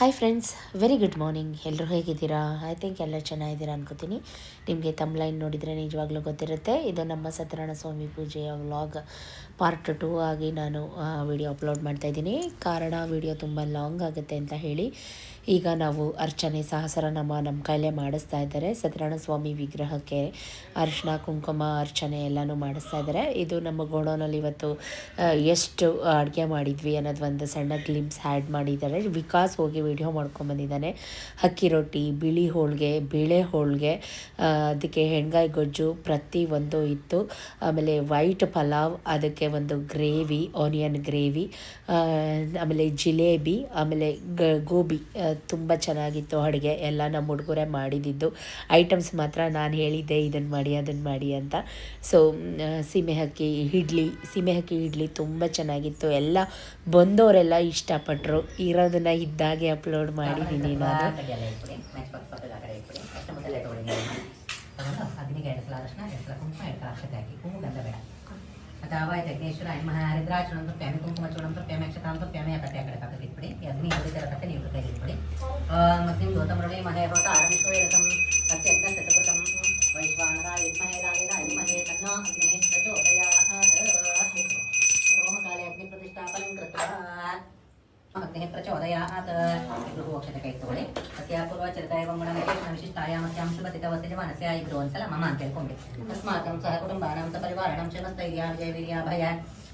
Hi friends very good morning ಎಲ್ಲರೂ ಹೇಗಿದ್ದೀರಾ? I think ಎಲ್ಲ ಚೆನ್ನಾಗಿದ್ದೀರಾ ಅನ್ಕೋತೀನಿ. ನಿಮಗೆ ತಮ್ಲೈನ್ ನೋಡಿದರೆ ನಿಜವಾಗ್ಲೂ ಗೊತ್ತಿರುತ್ತೆ. ಇದು ನಮ್ಮ ಸತ್ಯನಾರಾಯಣ ಸ್ವಾಮಿ ಪೂಜೆಯ ವ್ಲಾಗ್ ಪಾರ್ಟ್ ಟೂ ಆಗಿ ನಾನು ವಿಡಿಯೋ ಅಪ್ಲೋಡ್ ಮಾಡ್ತಾಯಿದ್ದೀನಿ ಕಾರಣ ವಿಡಿಯೋ ತುಂಬ ಲಾಂಗ್ ಆಗುತ್ತೆ ಅಂತ ಹೇಳಿ. ಈಗ ನಾವು ಅರ್ಚನೆ ಸಹಸ್ರನಾಮ ನಮ್ಮ ಕೈಲೇ ಮಾಡಿಸ್ತಾ ಇದ್ದಾರೆ. ಸತ್ಯನಾರಾಯಣ ಸ್ವಾಮಿ ವಿಗ್ರಹಕ್ಕೆ ಅರಿಶಿನ, ಕುಂಕುಮ, ಅರ್ಚನೆ ಎಲ್ಲನೂ ಮಾಡಿಸ್ತಾ ಇದ್ದಾರೆ. ಇದು ನಮ್ಮ ಗೋಡೌನಲ್ಲಿ ಇವತ್ತು ಎಷ್ಟು ಅಡುಗೆ ಮಾಡಿದ್ವಿ ಅನ್ನೋದು ಒಂದು ಸಣ್ಣ ಗ್ಲಿಮ್ಸ್ ಆ್ಯಡ್ ಮಾಡಿದ್ದಾರೆ. ವಿಕಾಸ್ ಹೋಗಿ ವಿಡಿಯೋ ಮಾಡ್ಕೊಂಬಂದಿದ್ದಾನೆ ಅಕ್ಕಿ ರೊಟ್ಟಿ, ಬಿಳಿ ಹೋಳಿಗೆ, ಬೇಳೆ ಹೋಳಿಗೆ ಅದಕ್ಕೆ ಹೆಣ್ಗಾಯಿ ಗೊಜ್ಜು ಪ್ರತಿ ಒಂದು ಇತ್ತು. ಆಮೇಲೆ ವೈಟ್ ಪಲಾವ್, ಅದಕ್ಕೆ ಒಂದು ಗ್ರೇವಿ, ಆನಿಯನ್ ಗ್ರೇವಿ ಆಮೇಲೆ ಜಿಲೇಬಿ, ಆಮೇಲೆ ಗೋಬಿ ತುಂಬ ಚೆನ್ನಾಗಿತ್ತು ಅಡುಗೆ. ಎಲ್ಲ ನಮ್ಮ ಹುಡುಗರೇ ಮಾಡಿದ್ದು ಐಟಮ್ಸ್ ಮಾತ್ರ ನಾನು ಹೇಳಿದ್ದೆ ಇದನ್ನು ಮಾಡಿ ಅದನ್ನು ಮಾಡಿ ಅಂತ. ಸೊ ಸೀಮೆ ಹಕ್ಕಿ ಇಡ್ಲಿ ಸೀಮೆ ಹಕ್ಕಿ ಇಡ್ಲಿ ತುಂಬ ಚೆನ್ನಾಗಿತ್ತು. ಎಲ್ಲ ಬಂದವರೆಲ್ಲ ಇಷ್ಟಪಟ್ಟರು ಇರೋದನ್ನ ಇದ್ದಾಗೆ ಅಪ್ಲೋಡ್ ಮಾಡಿದ್ದೀನಿ ನಾನು. ಅಗ್ನಿಗೆ ಕುಂಕುಮ ಹಾಕಿ. ಮತ್ತು ಅವಾಯ್ತು ಯಜ್ಞೇಶ್ವರ ಹೆಣ್ಮಹ ಹರಿದ್ರಾಚೂರ್ಣಂ ತಪ್ಪ್ಯಾಮಿ ಕುಂಕುಮ ಚೂಡಂ ತಪ್ಪ್ಯಾಮಿ ಅಕ್ಷತಾಂ ತಪ್ಪ್ಯಾಮಿ ಆ ಕಟ್ಟೆ ಆ ಕಡೆ ಪಕ್ಕಕ್ಕೆ ಇಟ್ಬಿಡಿ ಈ ಅಗ್ನಿ ಉಳಿದಿರೋ ಕಟ್ಟೆ ನೀವು ಕೈಗೆ ಇಟ್ಬಿಡಿ ಮತ್ತು ನಿಮ್ಮ ಗೌತಮರುಳಿ ಮಹೇ ಹೋತ ಆರವಿಶ್ವ ಏಕಂ ಸತ್ಯಜ್ಞ ಶತಕೃತಂ ವೈಶ್ವಾನರ ಯಜ್ಮಹೇ ರಾಗಿನ ಯಜ್ಮಹೇ ತನ್ನೋ ಅಗ್ನಿ ಪ್ರಚೋದಯಾತ್ ಹೋಮಕಾಲೆ ಅಗ್ನಿ ಪ್ರತಿಷ್ಠಾಪನಂ ಕೃತ್ವಾ अग्निः प्रचोदयात् इब्रुहोक्षतकैस्तोले तस्या पूर्वचरिता एवं गुणमेकेन विशिष्टायामस्यां सुपतितवस्य च मनस्या इब्रुवन्सलममान्ते पुण्डे तस्मात् सह कुटुम्बानां च परिवाराणां च मस्तैर्या विजयवीर्याभया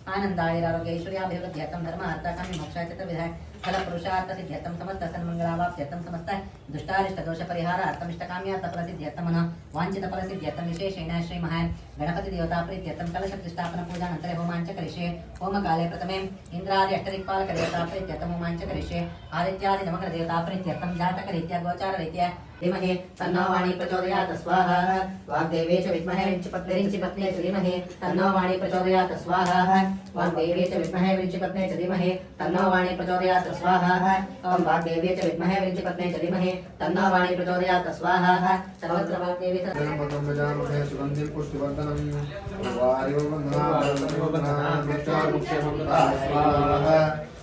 आनंदाय आरोग्यैश्वर्याभिवृद्ध्यर्थं धर्मार्थकामि मोक्षाचित विधाय पुरुषार्थ सिद्ध्यम समस्त सन मंगलावाप ध्यम समस्त दुष्टारिष्ट दोष परिहार अर्थमिष्ट काम्या तपल दुष्टारिष्टदोषपरिहारार्थम् इष्टकाम्यार्थफलसिद्ध्यर्थं मनः वाञ्छितफलसिद्ध्यर्थं विशेषेण श्रीमहान् गणपतिदेवताप्रीत्यर्थं कलशकृष्टापनपूजानन्तरे होमाञ्च करिष्ये होमकाले प्रथमे इन्द्रादि अष्टदिक्पालकदेवताप्रीत्यर्थं होमाञ्च करिष्ये रीत्या गोचार रीत्या धीमहि तन्नो वाणी प्रचोदयात् स्वाहा वाग्देवे च विद्महे विञ्चपत्ने प्रचोदया च धीमहि तन्नो वाणी प्रचोदयात् स्वाहा वाग्देवे च विद्महे विञ्चपत्ने च धीमहि तन्नो वाणी प्रचोदयात् स्वाहा च विद्महे च धीमहि तन्नो वाणी स्वाहा सर्वत्र च स्वाहा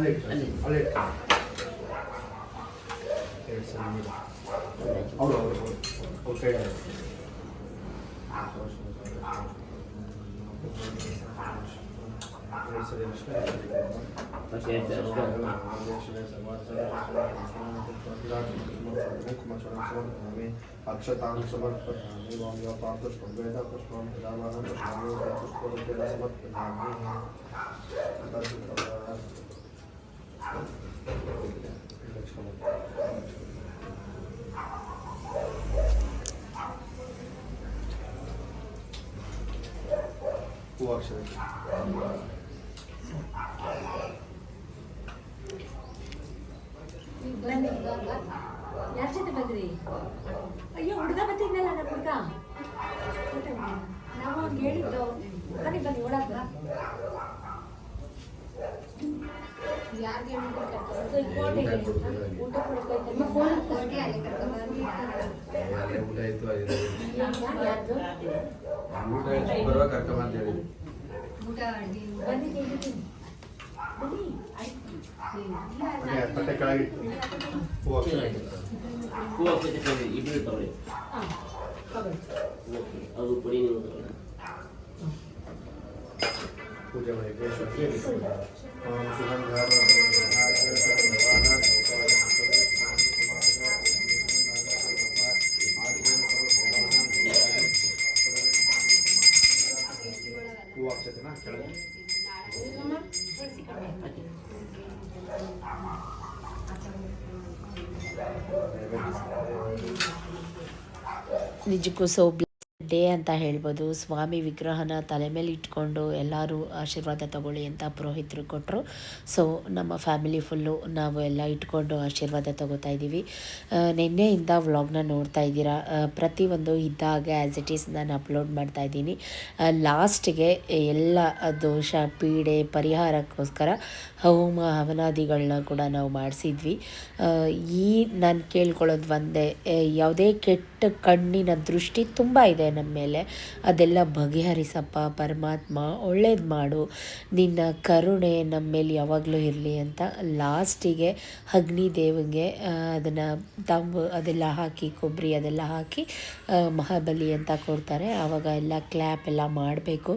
अलर्ट अलर्ट और और ओके अक्षतां समर्पयामि वां व्यापार्थपुष्पं प्रदानं पुष्पाणि पुष्पोदकेन समर्पयामि ಯಾರ ಜೊತೆ ಬಂದ್ರಿ? ಅಯ್ಯೋ ಹುಡುಗ ಬರ್ತಿದ್ನಲ್ಲ ನನ್ನ ಹುಡುಗ. ನಾವು ಹೇಳಿದ್ದು ಬನ್ನಿ ಬನ್ನಿ ಒಳಗೆ ಕೆಳಗೆ ಹೂವಾಕ್ಷರ ಹೂ ಅಕ್ಷತೆ ಕೊಡಿ ಇಬ್ರು ತಗೊಳ್ಳಿ ಹಾಂ ತಗೊಳ್ಳಿ ಓಕೆ ಅದು ಕೊಡಿ ನೀವು ತಗೊಳ್ಳಿ ಪೂಜೆ ಮಾಡಿ ಹೂವಾಕ್ಷತೆನ ಕೆಳಗೆ ನಿಜಕ್ಕೂ ಸೋ ಡೇ ಅಂತ ಹೇಳ್ಬೋದು. ಸ್ವಾಮಿ ವಿಗ್ರಹನ ತಲೆ ಮೇಲೆ ಇಟ್ಕೊಂಡು ಎಲ್ಲರೂ ಆಶೀರ್ವಾದ ತಗೊಳ್ಳಿ ಅಂತ ಪುರೋಹಿತರು ಕೊಟ್ಟರು ಸೊ ನಮ್ಮ ಫ್ಯಾಮಿಲಿ ಫುಲ್ಲು ನಾವು ಎಲ್ಲ ಇಟ್ಕೊಂಡು ಆಶೀರ್ವಾದ ತಗೋತಾ ಇದ್ದೀವಿ. ನಿನ್ನೆಯಿಂದ ವ್ಲಾಗ್ನ ನೋಡ್ತಾ ಇದ್ದೀರಾ? ಪ್ರತಿಯೊಂದು ಇದ್ದಾಗ ಆ್ಯಸ್ ಇಟ್ ಈಸ್ ನಾನು ಅಪ್ಲೋಡ್ ಮಾಡ್ತಾ ಇದ್ದೀನಿ. ಲಾಸ್ಟಿಗೆ ಎಲ್ಲ ದೋಷ, ಪೀಡೆ, ಪರಿಹಾರಕ್ಕೋಸ್ಕರ ಹೋಮ ಹವನಾದಿಗಳನ್ನ ಕೂಡ ನಾವು ಮಾಡಿಸಿದ್ವಿ. ಈ ನಾನು ಕೇಳ್ಕೊಳ್ಳೋದು ಒಂದೇ ಯಾವುದೇ ಕೆಟ್ಟ ಕಣ್ಣಿನ ದೃಷ್ಟಿ ತುಂಬ ಇದೆ ನಮ್ಮ ಮೇಲೆ. ಅದೆಲ್ಲ ಬಗೆಹರಿಸಪ್ಪ, ಪರಮಾತ್ಮ, ಒಳ್ಳೇದು ಮಾಡು. ನಿನ್ನ ಕರುಣೆ ನಮ್ಮ ಮೇಲೆ ಯಾವಾಗಲೂ ಇರಲಿ ಅಂತ ಲಾಸ್ಟಿಗೆ ಅಗ್ನಿ ದೇವಿಗೆ ಅದನ್ನು ತಂಬು, ಅದೆಲ್ಲ ಹಾಕಿ, ಕೊಬ್ಬರಿ ಅದೆಲ್ಲ ಹಾಕಿ ಮಹಾಬಲಿ ಅಂತ ಕೊಡ್ತಾರೆ. ಆವಾಗ ಎಲ್ಲ ಕ್ಲ್ಯಾಪ್ ಎಲ್ಲ ಮಾಡಬೇಕು.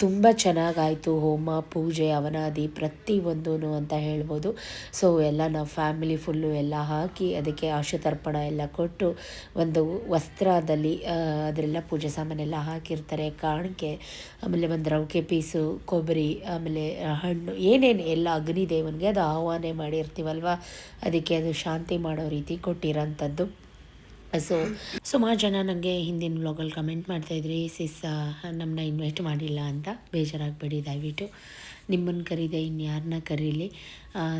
ತುಂಬ ಚೆನ್ನಾಗಾಯಿತು. ಹೋಮ, ಪೂಜೆ, ಅವನಾದಿ ಪ್ರತಿಯೊಂದೂ ಅಂತ ಹೇಳ್ಬೋದು. ಸೊ ಎಲ್ಲ ನಾವು ಫ್ಯಾಮಿಲಿ ಫುಲ್ಲು ಎಲ್ಲ ಹಾಕಿ ಅದಕ್ಕೆ ಆಶುತರ್ಪಣ ಎಲ್ಲ ಕೊಟ್ಟು ಒಂದು ವಸ್ತ್ರದಲ್ಲಿ ಅದರೆಲ್ಲ ಪೂಜೆ ಸಾಮಾನೆಲ್ಲ ಹಾಕಿರ್ತಾರೆ. ಕಾಣಿಕೆ, ಆಮೇಲೆ ಒಂದು ರವಿಕೆ ಪೀಸು, ಕೊಬ್ಬರಿ, ಆಮೇಲೆ ಹಣ್ಣು, ಏನೇನು ಎಲ್ಲ ಅಗ್ನಿದೇವನಿಗೆ ಅದು ಆಹ್ವಾನ ಮಾಡಿರ್ತೀವಲ್ವ? ಅದಕ್ಕೆ ಅದು ಶಾಂತಿ ಮಾಡೋ ರೀತಿ ಕೊಟ್ಟಿರೋಂಥದ್ದು. ಸೊ ಸುಮಾರು ಜನ ನನಗೆ ಹಿಂದಿನ ವ್ಲಾಗಲ್ಲಿ ಕಮೆಂಟ್ ಮಾಡ್ತಾಯಿದ್ರಿ ಸಿಸ್ ನಮ್ಮನ್ನ ಇನ್ವೈಟ್ ಮಾಡಿಲ್ಲ ಅಂತ ಬೇಜಾರಾಗಬೇಡಿ ದಯವಿಟ್ಟು. ನಿಮ್ಮನ್ನು ಕರೀದೆ ಇನ್ಯಾರನ್ನ ಕರೀಲಿ?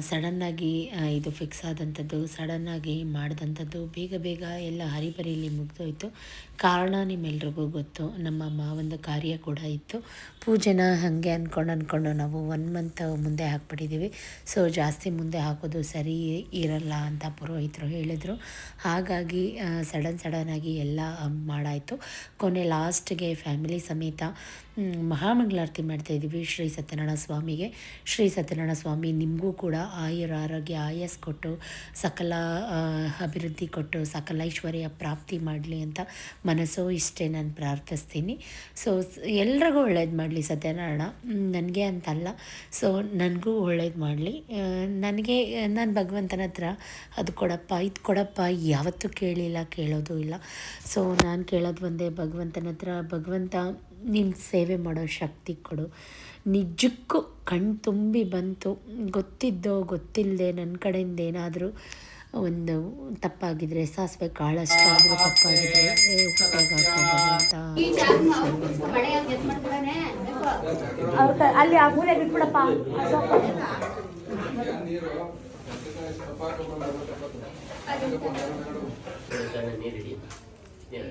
ಸಡನ್ನಾಗಿ ಇದು ಫಿಕ್ಸ್ ಆದಂಥದ್ದು, ಸಡನ್ನಾಗಿ ಮಾಡಿದಂಥದ್ದು, ಬೇಗ ಬೇಗ ಎಲ್ಲ ಹರಿಬರಿಲಿ ಮುಗಿದೋಯ್ತು. ಕಾರಣ ನಿಮ್ಮೆಲ್ರಿಗೂ ಗೊತ್ತು, ನಮ್ಮ ಮಾವಂದು ಕಾರ್ಯ ಕೂಡ ಇತ್ತು. ಪೂಜೆನ ಹಾಗೆ ಅಂದ್ಕೊಂಡು ಅಂದ್ಕೊಂಡು ನಾವು ಒನ್ ಮಂತ್ ಮುಂದೆ ಹಾಕ್ಬಿಟ್ಟಿದ್ದೀವಿ. ಸೊ ಜಾಸ್ತಿ ಮುಂದೆ ಹಾಕೋದು ಸರಿ ಇರಲ್ಲ ಅಂತ ಪುರೋಹಿತರು ಹೇಳಿದರು. ಹಾಗಾಗಿ ಸಡನ್ ಸಡನ್ನಾಗಿ ಎಲ್ಲ ಮಾಡಾಯಿತು. ಕೊನೆ ಲಾಸ್ಟ್ಗೆ ಫ್ಯಾಮಿಲಿ ಸಮೇತ ಮಹಾಮಂಗಳಾರತಿ ಮಾಡ್ತಾಯಿದ್ದೀವಿ ಶ್ರೀ ಸತ್ಯನಾರಾಯಣ ಸ್ವಾಮಿಗೆ. ಶ್ರೀ ಸತ್ಯನಾರಾಯಣ ಸ್ವಾಮಿ ನಿಮಗೂ ಕೂಡ ಆಯುರ ಆರೋಗ್ಯ, ಆಯಸ್ ಕೊಟ್ಟು, ಸಕಲ ಅಭಿವೃದ್ಧಿ ಕೊಟ್ಟು, ಸಕಲ ಐಶ್ವರ್ಯ ಪ್ರಾಪ್ತಿ ಮಾಡಲಿ ಅಂತ ಮನಸ್ಸೋ ಇಷ್ಟೇ ನಾನು ಪ್ರಾರ್ಥಿಸ್ತೀನಿ. ಸೊ, ಎಲ್ರಿಗೂ ಒಳ್ಳೇದು ಮಾಡಲಿ ಸತ್ಯನಾರಾಯಣ. ನನಗೆ ಅಂತಲ್ಲ. ಸೊ ನನಗೂ ಒಳ್ಳೇದು ಮಾಡಲಿ. ನನಗೆ, ನಾನು ಭಗವಂತನ ಹತ್ರ ಅದು ಕೊಡಪ್ಪ, ಇದು ಕೊಡಪ್ಪ, ಯಾವತ್ತೂ ಕೇಳಿಲ್ಲ, ಕೇಳೋದು ಇಲ್ಲ. ಸೊ ನಾನು ಕೇಳೋದು ಒಂದೇ ಭಗವಂತನ ಹತ್ರ. ಭಗವಂತ ನಿಮ್ಮ ಸೇವೆ ಮಾಡೋ ಶಕ್ತಿ ಕೊಡು. ನಿಜಕ್ಕೂ ಕಣ್ ತುಂಬಿ ಬಂತು. ಗೊತ್ತಿದ್ದೋ ಗೊತ್ತಿಲ್ಲದೆ ನನ್ನ ಕಡೆಯಿಂದ ಏನಾದರೂ ಒಂದು ತಪ್ಪಾಗಿದ್ರೆ ಸಾಸಿವೆ ತಪ್ಪಾಗಿದ್ರೆ ಏ, ಹೊಟ್ಟೆಗೆ ಹಾಕೋ ಭಗವಂತ ಅಲ್ಲಿ ಆ ಮೂಲೆ ಬಿಟ್ಬಿಡಪ್ಪ. ಸಣ್ಣ ನೀರಿಡಿ. ನೀರು.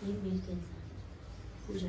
ಏನು ಬಿಲ್ ಕೆಲಸ ಪೂಜೆ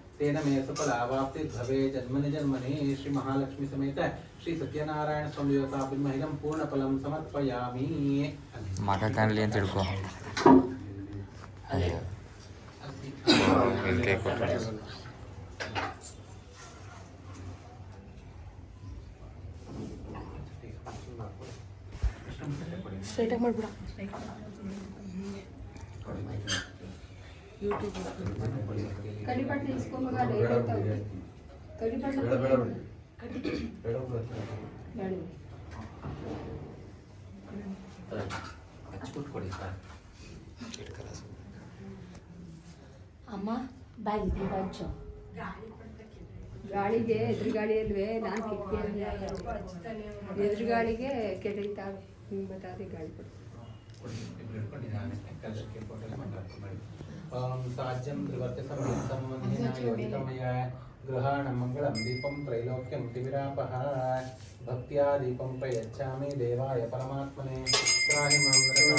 तेन मे सफलावाप्ति भवे जन्मनि जन्मनि श्री महालक्ष्मी समेत श्री सत्यनारायण स्वामी देवतापिन्महिदं पूर्णफलं समर्पयामि ಮಗ ಕಾಣಲಿ ಅಂತ ತಿಳ್ಕೊ ಅಲ್ಲೇ. ಇಲ್ಲಿ ಕೈ ಕೊಟ್ಟರೆ ಸ್ಟ್ರೈಟಾಗಿ ಮಾಡ್ಬಿಡ ಕಡಿಪಟ್ಟು ಇಸ್ಕೊಂಬ ಕಡಿಪಟ್ಟು ಬೇಡ ಬೇಡ ಬಿಡಿ. ಬೇಡ ಬಿಡಿ. ಹಚ್ಬಿಟ್ಟು ಕೊಡಿ ಅಮ್ಮ ಇದೆ ಬಾಚು ಗಾಳಿಗೆ ಎದುರು ಗಾಳಿಯಲ್ವೇ ನಾನು ಕಿಟಕಿಯಲ್ಲಿ ಎದುರು ಗಾಳಿಗೆ ಕೆಡೀತಾವೆ. ಹಿಂಗೆ ಬತ್ತಾದೆ ಗಾಳಿ ಕೊಡು. సాధ్యం త్రివర్తి సంబంధిన యోగికమయ గృహాణ మంగళం దీపం త్రైలోక్యం తిమిరాపహ భక్త్యా దీపం ప్రయచ్చామి దేవాయ పరమాత్మనే ప్రాణి మంగళ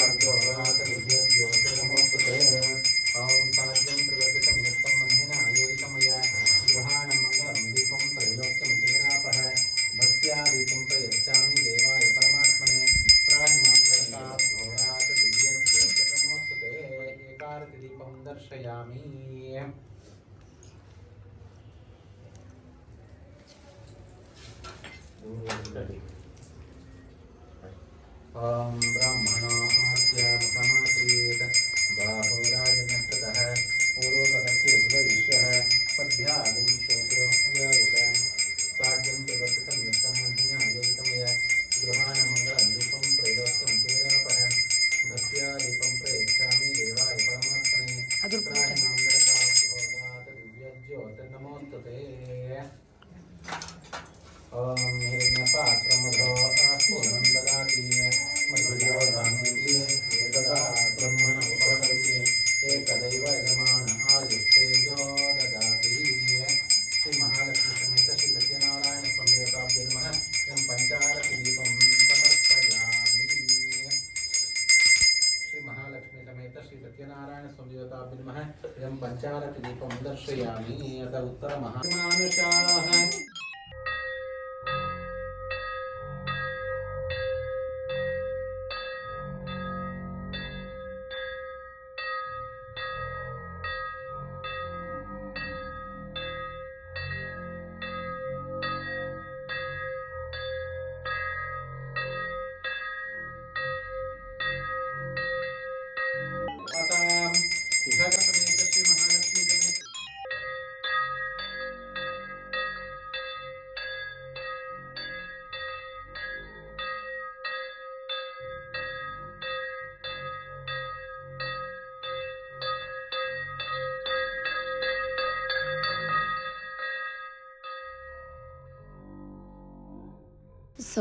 ಉತ್ತರ ಮಹಾ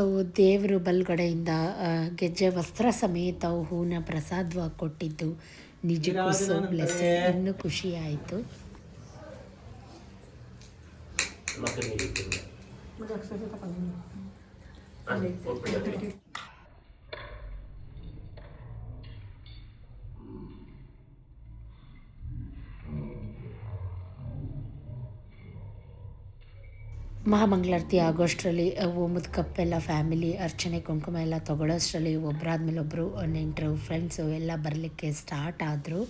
ಸೊ ದೇವರು ಬಲ್ಗಡೆಯಿಂದ ಗೆಜ್ಜೆ ವಸ್ತ್ರ ಸಮೇತ ಹೂನ ಪ್ರಸಾದವಾಗಿ ಕೊಟ್ಟಿದ್ದು. ನಿಜಕ್ಕೂ ಸೊ ಬ್ಲೆಸ್ ಇನ್ನೂ ಖುಷಿ ಆಯಿತು ಮಕ್ಕಳು ಮಹಾಮಂಗಳಾರತಿ ಆಗೋಷ್ಟರಲ್ಲಿ ಓಮದ ಕಪ್ ಎಲ್ಲ ಫ್ಯಾಮಿಲಿ ಅರ್ಚನೆ, ಕುಂಕುಮ ಎಲ್ಲ ತಗೊಳ್ಳೋಷ್ಟರಲ್ಲಿ ಒಬ್ಬರಾದ್ಮೇಲೆ ಒಬ್ಬರು ನೆಂಟರು ಫ್ರೆಂಡ್ಸು ಎಲ್ಲ ಬರಲಿಕ್ಕೆ ಸ್ಟಾರ್ಟ್ ಆದರು.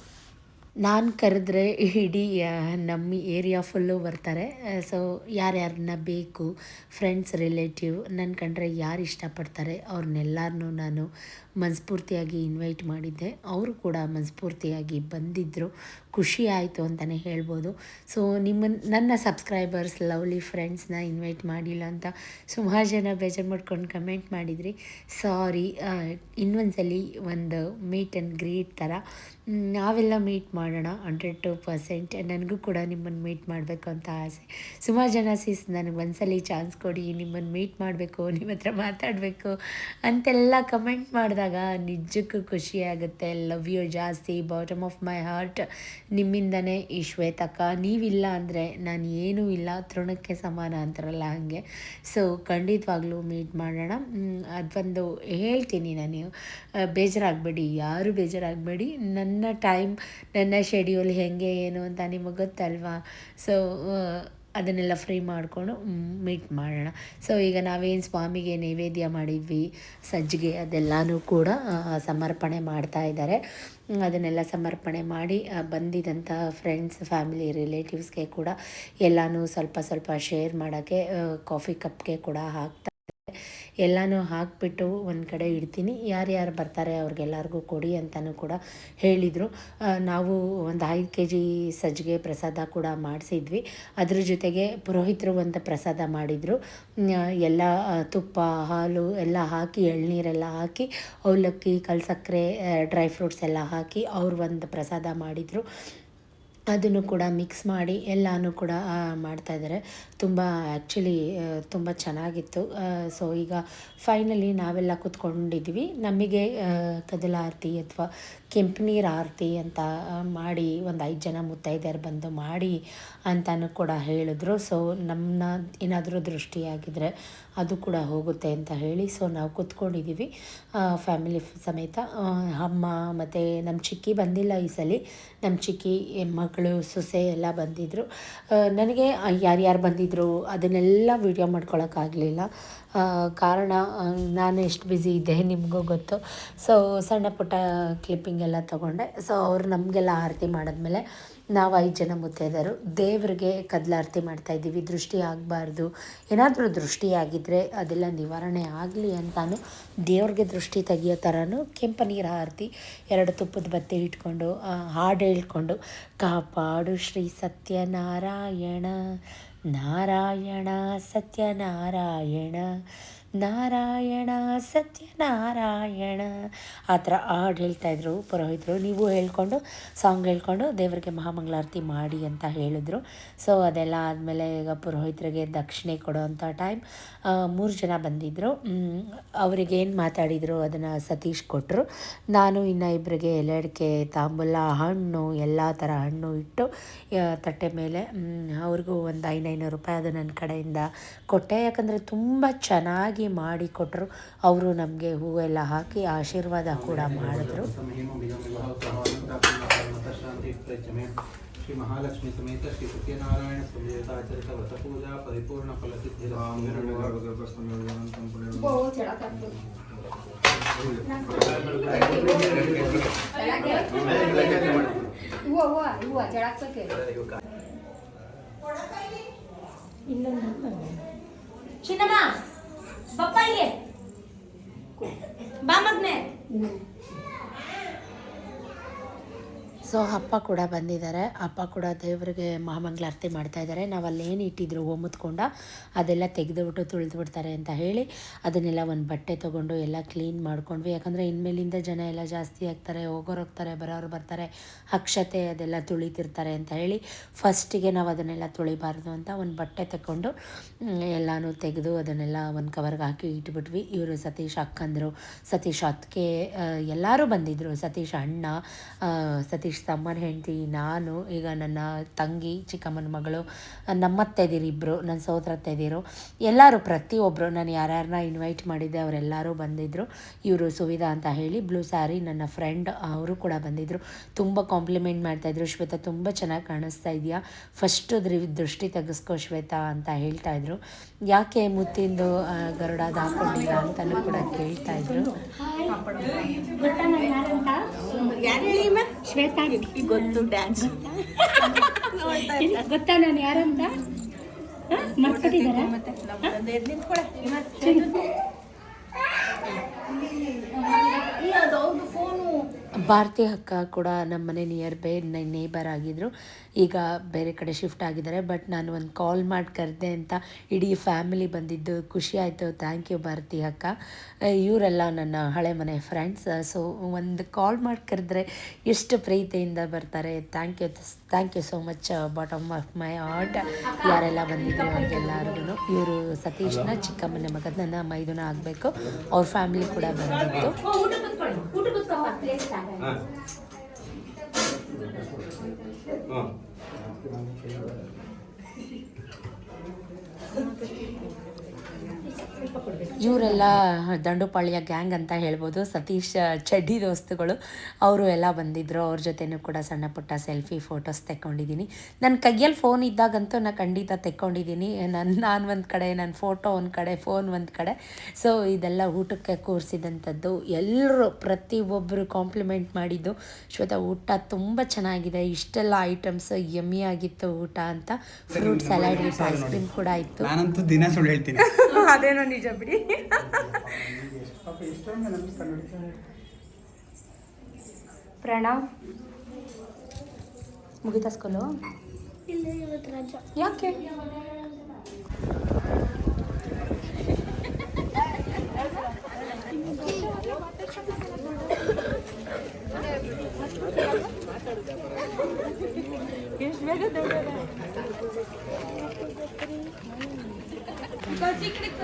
ನಾನು ಕರೆದ್ರೆ ಇಡೀ ನಮ್ಮ ಏರಿಯಾ ಫುಲ್ಲು ಬರ್ತಾರೆ. ಸೊ ಯಾರ್ಯಾರನ್ನ ಬೇಕು ಫ್ರೆಂಡ್ಸ್ ರಿಲೇಟಿವ್ ನನ್ನ ಕಂಡ್ರೆ ಯಾರು ಇಷ್ಟಪಡ್ತಾರೆ ಅವ್ರನ್ನೆಲ್ಲರನ್ನೂ ನಾನು ಮನಸ್ಫೂರ್ತಿಯಾಗಿ ಇನ್ವೈಟ್ ಮಾಡಿದ್ದೆ. ಅವರು ಕೂಡ ಮನಸ್ಫೂರ್ತಿಯಾಗಿ ಬಂದಿದ್ದರು ಖುಷಿ ಆಯಿತು ಅಂತಲೇ ಹೇಳ್ಬೋದು. ಸೊ ನಿಮ್ಮನ್ನು ನನ್ನ ಸಬ್ಸ್ಕ್ರೈಬರ್ಸ್ ಲವ್ಲಿ ಫ್ರೆಂಡ್ಸ್ನ ಇನ್ವೈಟ್ ಮಾಡಿಲ್ಲ ಅಂತ ಸುಮಾರು ಜನ ಬೇಜಾರು ಮಾಡ್ಕೊಂಡು ಕಮೆಂಟ್ ಮಾಡಿದ್ರಿ. ಸಾರಿ ಇನ್ನೊಂದ್ಸಲಿ ಒಂದು ಮೀಟ್ ಆ್ಯಂಡ್ ಗ್ರೀಟ್ ಥರ. ನಾವೆಲ್ಲ ಮೀಟ್ ಮಾಡೋಣ ಹಂಡ್ರೆಡ್ ಟು ಪರ್ಸೆಂಟ್ ನನಗೂ ಕೂಡ ನಿಮ್ಮನ್ನು ಮೀಟ್ ಮಾಡಬೇಕು ಅಂತ ಆಸೆ. ಸುಮಾರು ಜನ ಸೀಸ್ ನನಗೆ ಒಂದ್ಸಲಿ ಚಾನ್ಸ್ ಕೊಡಿ, ನಿಮ್ಮನ್ನು ಮೀಟ್ ಮಾಡಬೇಕು, ನಿಮ್ಮ ಹತ್ರ ಮಾತಾಡಬೇಕು ಅಂತೆಲ್ಲ ಕಮೆಂಟ್ ಮಾಡಿದಾಗ ನಿಜಕ್ಕೂ ಖುಷಿ ಆಗುತ್ತೆ. ಲವ್ ಯು ಜಾಸ್ತಿ ಬಾಟಮ್ ಆಫ್ ಮೈ ಹಾರ್ಟ್ ನಿಮ್ಮಿಂದನೇ ಈ ಶ್ವೇತಕ್ಕ, ನೀವಿಲ್ಲ ಅಂದರೆ ನಾನು ಏನೂ ಇಲ್ಲ, ತೃಣಕ್ಕೆ ಸಮಾನ ಅಂತಾರಲ್ಲ ಹಾಗೆ. ಸೊ ಖಂಡಿತವಾಗ್ಲೂ ಮೀಟ್ ಮಾಡೋಣ. ಅದು ಅದೊಂದು ಹೇಳ್ತೀನಿ ನಾನು. ಬೇಜಾರಾಗಬೇಡಿ, ಯಾರು ಬೇಜಾರಾಗಬೇಡಿ. ನನ್ನ ಟೈಮ್ ನನ್ನ ಶೆಡ್ಯೂಲ್ ಹೇಗೆ, ಏನು ಅಂತ ನಿಮಗೆ ಗೊತ್ತಲ್ವಾ? ಸೊ ಅದನ್ನೆಲ್ಲ ಫ್ರೀ ಮಾಡಿಕೊಂಡು ಮೀಟ್ ಮಾಡೋಣ. ಸೊ ಈಗ ನಾವೇನು ಸ್ವಾಮಿಗೆ ನೈವೇದ್ಯ ಮಾಡಿದ್ವಿ, ಸಜ್ಜಿಗೆ ಅದೆಲ್ಲನೂ ಕೂಡ ಸಮರ್ಪಣೆ ಮಾಡ್ತಾ ಇದ್ದಾರೆ. ಅದನ್ನೆಲ್ಲ ಸಮರ್ಪಣೆ ಮಾಡಿ ಬಂದಿದ್ದಂಥ ಫ್ರೆಂಡ್ಸ್ ಫ್ಯಾಮಿಲಿ ರಿಲೇಟಿವ್ಸ್ಗೆ ಕೂಡ ಎಲ್ಲನೂ ಸ್ವಲ್ಪ ಸ್ವಲ್ಪ ಶೇರ್ ಮಾಡೋಕ್ಕೆ ಕಾಫಿ ಕಪ್ಗೆ ಕೂಡ ಹಾಕ್ತಾ ಎಲ್ಲನೂ ಹಾಕಿಬಿಟ್ಟು ಒಂದು ಕಡೆ ಇಡ್ತೀನಿ. ಯಾರ್ಯಾರು ಬರ್ತಾರೆ ಅವ್ರಿಗೆಲ್ಲರಿಗೂ ಕೊಡಿ ಅಂತಲೂ ಕೂಡ ಹೇಳಿದರು. ನಾವು ಒಂದು ಐದು ಕೆ ಜಿ ಸಜ್ಜಿಗೆ ಪ್ರಸಾದ ಕೂಡ ಮಾಡಿಸಿದ್ವಿ. ಅದ್ರ ಜೊತೆಗೆ ಪುರೋಹಿತರು ಒಂದು ಪ್ರಸಾದ ಮಾಡಿದರು. ಎಲ್ಲ ತುಪ್ಪ, ಹಾಲು ಎಲ್ಲ ಹಾಕಿ, ಎಳ್ನೀರೆಲ್ಲ ಹಾಕಿ, ಅವಲಕ್ಕಿ ಕಲ್ಸಕ್ಕರೆ ಡ್ರೈ ಫ್ರೂಟ್ಸ್ ಎಲ್ಲ ಹಾಕಿ ಅವ್ರು ಒಂದು ಪ್ರಸಾದ ಮಾಡಿದರು. ಅದನ್ನು ಕೂಡ ಮಿಕ್ಸ್ ಮಾಡಿ ಎಲ್ಲನೂ ಕೂಡ ಆ, ಮಾಡ್ತಾಯಿದ್ದಾರೆ ತುಂಬ ಆ್ಯಕ್ಚುಲಿ ತುಂಬ ಚೆನ್ನಾಗಿತ್ತು. ಸೊ ಈಗ ಫೈನಲಿ ನಾವೆಲ್ಲ ಕೂತ್ಕೊಂಡಿದ್ವಿ ನಮಗೆ ಕದಲಾರತಿ ಅಥವಾ ಕೆಂಪು ನೀರು ಆರತಿ ಅಂತ ಮಾಡಿ ಒಂದು ಐದು ಜನ ಮುತ್ತೈದೆಯರು ಬಂದು ಮಾಡಿ ಅಂತನೂ ಕೂಡ ಹೇಳಿದ್ರು. ಸೊ ನಮ್ಮನ್ನ ಏನಾದರೂ ದೃಷ್ಟಿಯಾಗಿದ್ದರೆ ಅದು ಕೂಡ ಹೋಗುತ್ತೆ ಅಂತ ಹೇಳಿ ಸೊ ನಾವು ಕೂತ್ಕೊಂಡಿದ್ದೀವಿ ಫ್ಯಾಮಿಲಿ ಸಮೇತ ಅಮ್ಮ ಮತ್ತು ನಮ್ಮ ಚಿಕ್ಕಿ ಬಂದಿಲ್ಲ ಈ ಸಲ. ನಮ್ಮ ಚಿಕ್ಕಿ ಮಗಳು, ಸೊಸೆ ಎಲ್ಲ ಬಂದಿದ್ದರು ನನಗೆ ಯಾರ್ಯಾರು ಬಂದಿದ್ದರು ಅದನ್ನೆಲ್ಲ ವೀಡಿಯೋ ಮಾಡ್ಕೊಳಕ್ಕಾಗಲಿಲ್ಲ ಕಾರಣ ನಾನು ಎಷ್ಟು ಬ್ಯುಸಿ ಇದ್ದೆ ನಿಮಗೂ ಗೊತ್ತು. ಸೊ ಸಣ್ಣ ಪುಟ್ಟ ಕ್ಲಿಪ್ಪಿಂಗ್ ಎಲ್ಲ ತೊಗೊಂಡೆ. ಸೊ ಅವ್ರು ನಮಗೆಲ್ಲ ಆರತಿ ಮಾಡಿದ್ಮೇಲೆ ನಾವು ಐದು ಜನ ಮುತ್ತೈದರು ದೇವರಿಗೆ ಕದಲಾರತಿ ಮಾಡ್ತಾಯಿದ್ದೀವಿ ದೃಷ್ಟಿ ಆಗಬಾರ್ದು. ಏನಾದರೂ ದೃಷ್ಟಿ ಆಗಿದ್ದರೆ ಅದೆಲ್ಲ ನಿವಾರಣೆ ಆಗಲಿ ಅಂತಾನು ದೇವ್ರಿಗೆ ದೃಷ್ಟಿ ತೆಗಿಯೋ ಥರನೂ ಕೆಂಪು ನೀರು ಆರತಿ, ಎರಡು ತುಪ್ಪದ ಬತ್ತಿ ಇಟ್ಕೊಂಡು ಹಾಡು ಹೇಳ್ಕೊಂಡು, ಕಾಪಾಡು ಶ್ರೀ ಸತ್ಯನಾರಾಯಣ. ನಾರಾಯಣ ಸತ್ಯನಾರಾಯಣ ನಾರಾಯಣ, ಸತ್ಯನಾರಾಯಣ. ಆ ಥರ ಹಾಡು ಹೇಳ್ತಾಯಿದ್ರು ಪುರೋಹಿತರು. ನೀವು ಹೇಳ್ಕೊಂಡು, ಸಾಂಗ್ ಹೇಳ್ಕೊಂಡು ದೇವರಿಗೆ ಮಹಾಮಂಗಳಾರತಿ ಮಾಡಿ ಅಂತ ಹೇಳಿದ್ರು. ಸೊ ಅದೆಲ್ಲ ಆದಮೇಲೆ ಈಗ ಪುರೋಹಿತರಿಗೆ ದಕ್ಷಿಣೆ ಕೊಡೋವಂಥ ಟೈಮ್ ಮೂರು ಜನ ಬಂದಿದ್ದರು ಅವರಿಗೆ ಏನು ಮಾತಾಡಿದರು ಅದನ್ನು ಸತೀಶ್ ಕೊಟ್ಟರು ನಾನು ಇನ್ನು ಇಬ್ಬರಿಗೆ ಎಲೆ ಅಡಿಕೆ ತಾಂಬೂಲ, ಹಣ್ಣು, ಎಲ್ಲ ಥರ ಹಣ್ಣು ಇಟ್ಟು ತಟ್ಟೆ ಮೇಲೆ ಅವ್ರಿಗೂ ಒಂದು ಐನೈನೂರು ರೂಪಾಯಿ ಅದು ನನ್ನ ಕಡೆಯಿಂದ ಕೊಟ್ಟೆ. ಯಾಕಂದರೆ ತುಂಬ ಚೆನ್ನಾಗಿ ಮಾಡಿ ಕೊಟ್ಟರು ಅವರು ನಮಗೆ ಹೂವೆಲ್ಲ ಹಾಕಿ ಆಶೀರ್ವಾದ ಕೂಡ ಮಾಡಿದ್ರು. ಶ್ರೀ ಮಹಾಲಕ್ಷ್ಮಿ ಸಮೇತ ಶ್ರೀ ಸತ್ಯನಾರಾಯಣ ಸಂದೇತಾಚರಿತ ವ್ರತ ಪೂಜಾ ಪರಿಪೂರ್ಣ ಫಲಸಿದ್ಧಿ ಹೂವು ಚಿನ್ನಮ್ಮ. ಬಪ್ಪ ಇಲ್ಲಿ ಬಾ ಮಗ್ನೆ ಸೊ ಅಪ್ಪ ಕೂಡ ಬಂದಿದ್ದಾರೆ. ಅಪ್ಪ ಕೂಡ ದೇವರಿಗೆ ಮಹಾಮಂಗಳಾರತಿ ಮಾಡ್ತಾ ಇದ್ದಾರೆ. ನಾವು ಅಲ್ಲಿ ಏನು ಇಟ್ಟಿದ್ರು ಓಮತ್ಕೊಂಡ ಅದೆಲ್ಲ ತೆಗೆದುಬಿಟ್ಟು ತುಳಿದು ಬಿಡ್ತಾರೆ ಅಂತ ಹೇಳಿ ಅದನ್ನೆಲ್ಲ ಒಂದು ಬಟ್ಟೆ ತೊಗೊಂಡು ಎಲ್ಲ ಕ್ಲೀನ್ ಮಾಡ್ಕೊಂಡ್ವಿ. ಯಾಕಂದರೆ ಇನ್ಮೇಲಿಂದ ಜನ ಎಲ್ಲ ಜಾಸ್ತಿ ಆಗ್ತಾರೆ, ಹೋಗೋರು ಹೋಗ್ತಾರೆ, ಬರೋರು ಬರ್ತಾರೆ, ಅಕ್ಷತೆ ಅದೆಲ್ಲ ತುಳಿತಿರ್ತಾರೆ ಅಂತ ಹೇಳಿ ಫಸ್ಟಿಗೆ ನಾವು ಅದನ್ನೆಲ್ಲ ತುಳಿಬಾರ್ದು ಅಂತ ಒಂದು ಬಟ್ಟೆ ತಗೊಂಡು ಎಲ್ಲನೂ ತೆಗೆದು ಅದನ್ನೆಲ್ಲ ಒಂದು ಕವರ್ಗೆ ಹಾಕಿ ಇಟ್ಬಿಟ್ವಿ. ಇವರು ಸತೀಶ್ ಅಕ್ಕಂದರು, ಸತೀಶ್ ಅತ್ತಿಗೆ ಎಲ್ಲರೂ ಬಂದಿದ್ದರು ಸತೀಶ್ ಅಣ್ಣ ಸತೀಶ್ ತಮ್ಮನ ಹೆಂಡತಿ, ನಾನು, ಈಗ ನನ್ನ ತಂಗಿ, ಚಿಕ್ಕಮ್ಮನ ಮಗಳು ನಮ್ಮತ್ತೆದಿರು ಇಬ್ಬರು ನನ್ನ ಸೋದರತ್ತೆದಿರು ಎಲ್ಲರೂ ಪ್ರತಿಯೊಬ್ಬರು ನಾನು ಯಾರ್ಯಾರನ್ನ ಇನ್ವೈಟ್ ಮಾಡಿದ್ದೆ, ಅವರೆಲ್ಲರೂ ಬಂದಿದ್ದರು ಇವರು ಸುವಿಧಾ ಅಂತ ಹೇಳಿ, ಬ್ಲೂ ಸ್ಯಾರಿ, ನನ್ನ ಫ್ರೆಂಡ್ ಅವರು ಕೂಡ ಬಂದಿದ್ದರು ತುಂಬ ಕಾಂಪ್ಲಿಮೆಂಟ್ ಮಾಡ್ತಾಯಿದ್ರು ಶ್ವೇತಾ, ತುಂಬ ಚೆನ್ನಾಗಿ ಕಾಣಿಸ್ತಾ ಇದೆಯಾ ಫಸ್ಟು ದೃಷ್ಟಿ ತೆಗೆಸ್ಕೋ, ಶ್ವೇತಾ ಅಂತ ಹೇಳ್ತಾ ಇದ್ರು. ಯಾಕೆ ಮುತ್ತಿಂದು ಗರುಡ ಗರುಡಾದ ಹಾಕೊಂಡಿಲ್ಲ ಅಂತಲೂ ಕೂಡ ಕೇಳ್ತಾ ಇದ್ರು. ಶ್ವೇತಾ ಗೊತ್ತು ಡ್ಯಾನ್ಸ್. ಗೊತ್ತಾ ನಾನು ಯಾರಂತ ಭಾರತಿ ಅಕ್ಕ ಕೂಡ ನಮ್ಮ ಮನೆ ನಿಯರ್ ಬೈ ನೇಬರ್ ಆಗಿದ್ದರು ಈಗ ಬೇರೆ ಕಡೆ ಶಿಫ್ಟ್ ಆಗಿದ್ದಾರೆ. ಬಟ್ ನಾನು ಒಂದು ಕಾಲ್ ಮಾಡಿ ಕರೆದೆ ಅಂತ ಇಡೀ ಫ್ಯಾಮಿಲಿ ಬಂದಿದ್ದು ಖುಷಿ ಆಯಿತು. ಥ್ಯಾಂಕ್ ಯು ಭಾರತಿ ಅಕ್ಕ ಇವರೆಲ್ಲ ನನ್ನ ಹಳೆ ಮನೆ ಫ್ರೆಂಡ್ಸ್ ಸೊ ಒಂದು ಕಾಲ್ ಮಾಡಿ ಕರೆದ್ರೆ ಎಷ್ಟು ಪ್ರೀತಿಯಿಂದ ಬರ್ತಾರೆ. Thank you thank you so much bottom of my heart ಯಾರೆಲ್ಲ ಬಂದಿದ್ರು ಅವ್ರಿಗೆಲ್ಲರಿಗೂ ಇವರು ಸತೀಶ್ನ ಚಿಕ್ಕಮ್ಮನ ಮಗ ನನ್ನ ಮೈದುನ ಆಗಬೇಕು. ಅವ್ರ ಫ್ಯಾಮಿಲಿ ಕೂಡ ಬಂದಿತ್ತು. うん。ಇವರೆಲ್ಲ ದಂಡುಪಾಳ್ಯ ಗ್ಯಾಂಗ್ ಅಂತ ಹೇಳ್ಬೋದು ಸತೀಶ್ ಚಡ್ಡಿ ದೋಸ್ತುಗಳು. ಅವರು ಎಲ್ಲ ಬಂದಿದ್ದರು ಅವ್ರ ಜೊತೆನೂ ಕೂಡ ಸಣ್ಣ ಪುಟ್ಟ ಸೆಲ್ಫಿ ಫೋಟೋಸ್ ತೆಕ್ಕೊಂಡಿದ್ದೀನಿ. ನನ್ನ ಕೈಯಲ್ಲಿ ಫೋನ್ ಇದ್ದಾಗಂತೂ ನಾನು ಖಂಡಿತ ತೆಕ್ಕೊಂಡಿದ್ದೀನಿ. ನನ್ನ ನಾನು ಒಂದು ಕಡೆ ನನ್ನ ಫೋಟೋ ಒಂದು ಕಡೆ ಫೋನ್ ಒಂದು ಕಡೆ. ಸೊ ಇದೆಲ್ಲ ಊಟಕ್ಕೆ ಕೂರಿಸಿದಂಥದ್ದು. ಎಲ್ಲರೂ ಪ್ರತಿಯೊಬ್ಬರು ಕಾಂಪ್ಲಿಮೆಂಟ್ ಮಾಡಿದ್ದು. ಶ್ವೇತಾ ಊಟ ತುಂಬ ಚೆನ್ನಾಗಿದೆ. ಇಷ್ಟೆಲ್ಲ ಐಟಮ್ಸ್ ಯಮ್ಮಿ ಆಗಿತ್ತು ಊಟ ಅಂತ. Fruit salad with ice cream ಕೂಡ ಇತ್ತು ನಾನಂತೂ ದಿನ ಸುಳ್ಳು ಹೇಳ್ತೀನಿ. ಅದೇನೋ ನಿಜ ಬಿಡಿ. ಪ್ರಣವ್ ಮುಗಿತಾ ಸ್ಕೂಲು ಯಾಕೆ? ಎಷ್ಟು ಬೇಗ.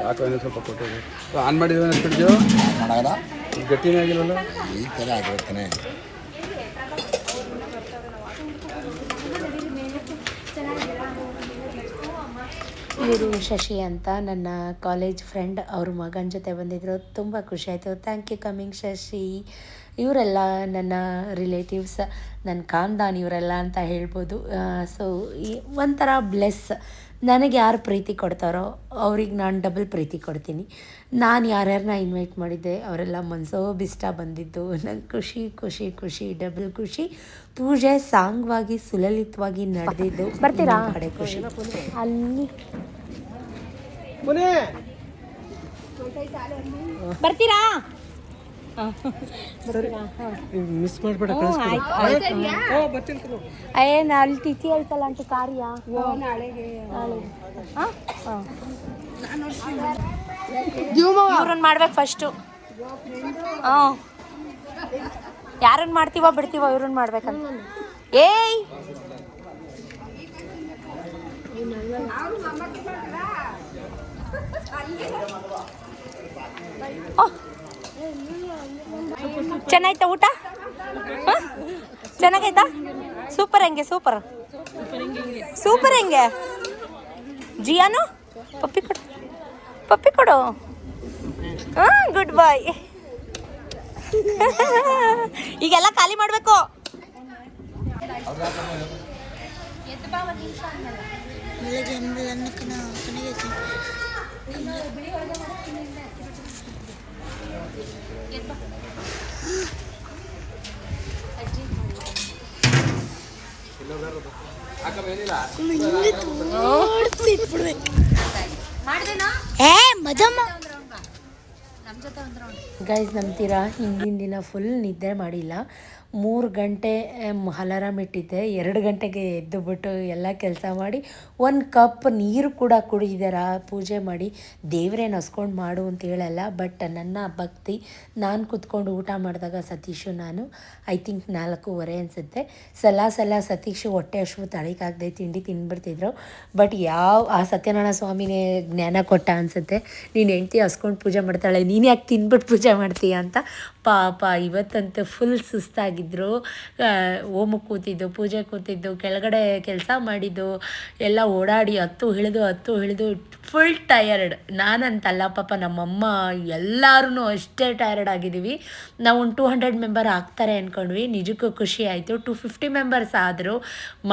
ಯಾಕೋ ಏನೋ ಸ್ವಲ್ಪ ಕೊಟ್ಟಿದೆ ಆನ್ ಮಾಡಿದ್ರೆ ಅನ್ಸ್ಬಿಡ್ತೀವೋ ಗಟ್ಟಿನೇ ಆಗಿಲ್ಲಲ್ಲ ಈ ಥರ ಆಗಿರ್ತಾನೆ ಇವರು ಶಶಿ ಅಂತ ನನ್ನ ಕಾಲೇಜ್ ಫ್ರೆಂಡ್ ಅವ್ರ ಮಗನ ಜೊತೆ ಬಂದಿದ್ರು. ತುಂಬ ಖುಷಿ ಆಯಿತು. Thank you coming Shashi. ಇವರೆಲ್ಲ ನನ್ನ ರಿಲೇಟಿವ್ಸ್ ನನ್ನ ಖಾನ್ದಾನ್ ಇವರೆಲ್ಲ ಅಂತ ಹೇಳ್ಬೋದು. ಸೊ ಈ ಒಂಥರ ಬ್ಲೆಸ್ ನನಗೆ ಯಾರು ಪ್ರೀತಿ ಕೊಡ್ತಾರೋ ಅವ್ರಿಗೆ ನಾನು ಡಬಲ್ ಪ್ರೀತಿ ಕೊಡ್ತೀನಿ. ನಾನು ಯಾರ್ಯಾರನ್ನ ಇನ್ವೈಟ್ ಮಾಡಿದ್ದೆ ಅವರೆಲ್ಲ ಮನಸೋ ಬಿಷ್ಟ ಬಂದಿದ್ದು. ನಂಗೆ ಖುಷಿ ಖುಷಿ ಖುಷಿ ಡಬಲ್ ಖುಷಿ. ಪೂಜೆ ಸಾಂಗ್ವಾಗಿ ಸುಲಲಿತವಾಗಿ ನಡೆದಿದ್ದು. ಬರ್ತೀರಾ? ಕಡೆ ಖುಷಿ. ಅಲ್ಲಿ. ಬರ್ತೀರಾ? ಮಿಸ್ ಮಾಡ್ಬೇಡ ಏನು ಅಲ್ಲಿ ತಿಥಿ ಹೇಳ್ತಲ್ಲ ಅಂತ ಕಾರ್ಯ. ನಾಳೆಗೆ ಇವ್ರನ್ನ ಮಾಡ್ಬೇಕು ಫಸ್ಟು ಹಾಂ. ಯಾರನ್ನ ಮಾಡ್ತೀವ ಬಿಡ್ತೀವ ಇವ್ರನ್ನ ಮಾಡ್ಬೇಕಂತ. ಏಯ್! ಓಹ್. ಚೆನ್ನಾಯ್ತಾ ಊಟ? ಚೆನ್ನಾಗೈತ? ಸೂಪರ್ ಹೆಂಗೆ, ಸೂಪರ್? ಸೂಪರ್ ಹೆಂಗೆ? ಜಿಯಾನು? ಪಪ್ಪಿ ಕೊಡು. ಪಪ್ಪಿ ಕೊಡು. ಹಾಂ ಗುಡ್ ಬಾಯ್ ಈಗೆಲ್ಲ ಖಾಲಿ ಮಾಡಬೇಕು. ಗೈಸ್ ನಂಬ್ತೀರಾ ಹಿಂದಿನ ದಿನ ಫುಲ್ ನಿದ್ದೆ ಮಾಡಿಲ್ಲ. ಮೂರು ಗಂಟೆ ಅಲಾರಾಮ್ ಇಟ್ಟಿದ್ದೆ. ಎರಡು ಗಂಟೆಗೆ ಎದ್ದು ಬಿಟ್ಟು ಎಲ್ಲ ಕೆಲಸ ಮಾಡಿ, ಒಂದು ಕಪ್ ನೀರು ಕೂಡ ಕುಡಿದಾರ ಪೂಜೆ ಮಾಡಿ ದೇವ್ರೇನು ಹಸ್ಕೊಂಡು ಮಾಡು ಅಂತ ಹೇಳಲ್ಲ, ಬಟ್ ನನ್ನ ಭಕ್ತಿ, ನಾನು ಕುತ್ಕೊಂಡು ಊಟ ಮಾಡಿದಾಗ ಸತೀಶು ನಾನು, ಐ ಥಿಂಕ್ ನಾಲ್ಕೂವರೆ ಅನಿಸುತ್ತೆ. ಸಲ ಸಲ ಸತೀಶು ಹೊಟ್ಟೆ ಅಷ್ಟು ತಳಿಕಾಗದೆ ತಿಂಡಿ ತಿಂದ್ಬಿಡ್ತಿದ್ರು ಬಟ್ ಯಾವ, ಆ ಸತ್ಯನಾರಾಯಣ ಸ್ವಾಮಿನೇ ಜ್ಞಾನ ಕೊಟ್ಟ ಅನಿಸುತ್ತೆ. ನೀನು ಹೆಂಡ್ತಿ ಹಸ್ಕೊಂಡು ಪೂಜೆ ಮಾಡ್ತಾಳೆ, ನೀನು ಯಾಕೆ ತಿಂದ್ಬಿಟ್ಟು ಪೂಜೆ ಮಾಡ್ತೀಯ ಅಂತ ಪಾಪ, ಇವತ್ತಂತೂ ಫುಲ್ ಸುಸ್ತಾಗಿದ್ದರು ಓಮಕ್ಕೆ ಕೂತಿದ್ದು, ಪೂಜೆ ಕೂತಿದ್ದು, ಕೆಳಗಡೆ ಕೆಲಸ ಮಾಡಿದ್ದು, ಎಲ್ಲ ಓಡಾಡಿ ಹತ್ತು ಹಿಳಿದು ಹತ್ತು ಹಿಳಿದು ಫುಲ್ ಟಯರ್ಡ್ ನಾನಂತಲ್ಲ, ಪಾಪ ನಮ್ಮಮ್ಮ ಎಲ್ಲರೂ ಅಷ್ಟೇ ಟಯರ್ಡ್ ಆಗಿದ್ದೀವಿ. ನಾವು ಒಂದು ಟೂ ಹಂಡ್ರೆಡ್ ಮೆಂಬರ್ ಆಗ್ತಾರೆ ಅಂದ್ಕೊಂಡ್ವಿ ನಿಜಕ್ಕೂ ಖುಷಿ ಆಯಿತು. ಟು ಫಿಫ್ಟಿ ಮೆಂಬರ್ಸ್ ಆದರೂ